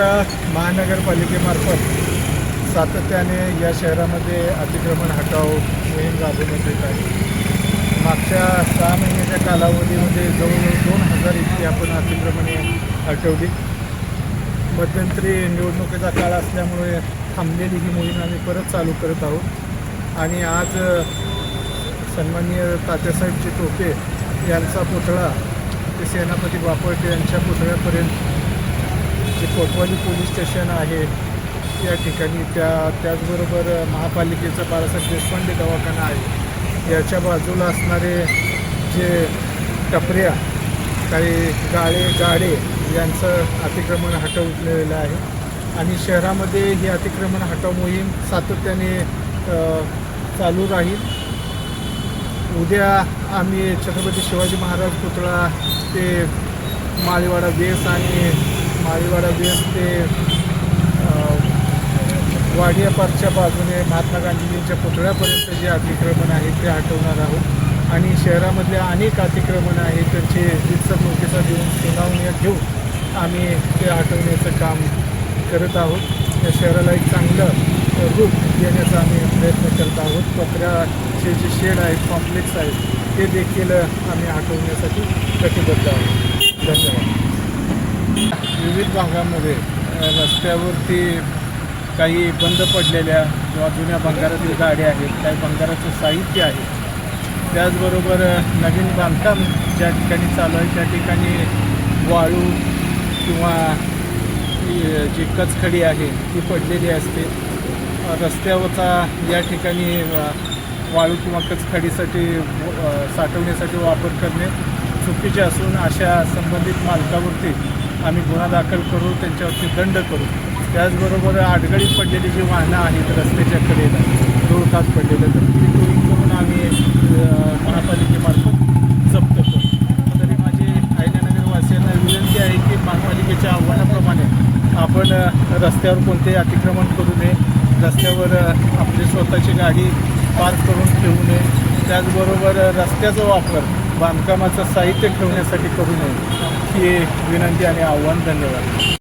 महानगरपालिकेमार्फत सातत्याने या शहरामध्ये अतिक्रमण हटाव मोहीम राबवण्यात येत आहे. मागच्या सहा महिन्याच्या कालावधीमध्ये जवळजवळ दोन हजार इतकी आपण अतिक्रमणे हटवली. मध्यंतरी निवडणुकीचा काळ असल्यामुळे थांबलेली ही मोहीम आम्ही परत चालू करत आहोत. आणि आज सन्माननीय तात्यासाहेबचे टोपे यांचा पुतळा ते सेनापती बापट यांच्या पुतळ्यापर्यंत जे कोतवाली पोलीस स्टेशन आहे या ठिकाणी त्या त्याचबरोबर महापालिकेचा बाळासाहेब देशपांडे दवाखाना आहे. याच्या बाजूला असणारे जे टपऱ्या काही गाळे गाडे यांचं अतिक्रमण हटवलेलं आहे. आणि शहरामध्ये ही अतिक्रमण हटाव मोहीम सातत्याने चालू राहील. उद्या आम्ही छत्रपती शिवाजी महाराज पुतळा ते माळीवाडा बेस आणि आळीवाडा वेस ते अ, वाडिया पार्कच्या बाजूने महात्मा गांधीजींच्या पुतळ्यापर्यंत जे अतिक्रमण आहे ते हटवणार आहोत. आणि शहरामधले अनेक अतिक्रमण आहेत त्यांचे रितसर नोटिसा देऊन सुनावण्या घेऊन आम्ही ते हटवण्याचं काम करत आहोत. या शहराला एक चांगलं रूप देण्याचा आम्ही प्रयत्न करत आहोत. पत्र्याचे जे शेड आहेत कॉम्प्लेक्स आहेत ते देखील आम्ही हटवण्यासाठी कटिबद्ध आहोत. धन्यवाद. विविध भागामध्ये रस्त्यावरती काही बंद पडलेल्या किंवा जुन्या भंगारातील गाड्या आहेत काही भंगाराचं साहित्य आहे. त्याचबरोबर नवीन बांधकाम ज्या ठिकाणी चालू आहे त्या ठिकाणी वाळू किंवा जी कचखडी आहे ती पडलेली असते. रस्त्यावरचा या ठिकाणी वाळू किंवा कचखडीसाठी साठवण्यासाठी वापर करणे चुकीचे असून अशा संबंधित मालकावरती आम्ही गुन्हा दाखल करू त्यांच्यावरती दंड करू. त्याचबरोबर आडगळीत पडलेली जी वाहनं आहेत रस्त्याच्या कडेला रोडकात पडलेलं तर ती करून आम्ही महापालिकेमार्फत जप्त करू. तरी माझी अहिल्यानगरवासियांना विनंती आहे की महापालिकेच्या आव्हानाप्रमाणे आपण रस्त्यावर कोणतेही अतिक्रमण करू नये. रस्त्यावर आपली स्वतःची गाडी पार्क करून ठेवू नये. त्याचबरोबर रस्त्याचा वापर बांधकामाचं साहित्य ठेवण्यासाठी करू नये. ही विनंती आणि आव्हान धन्यवाद.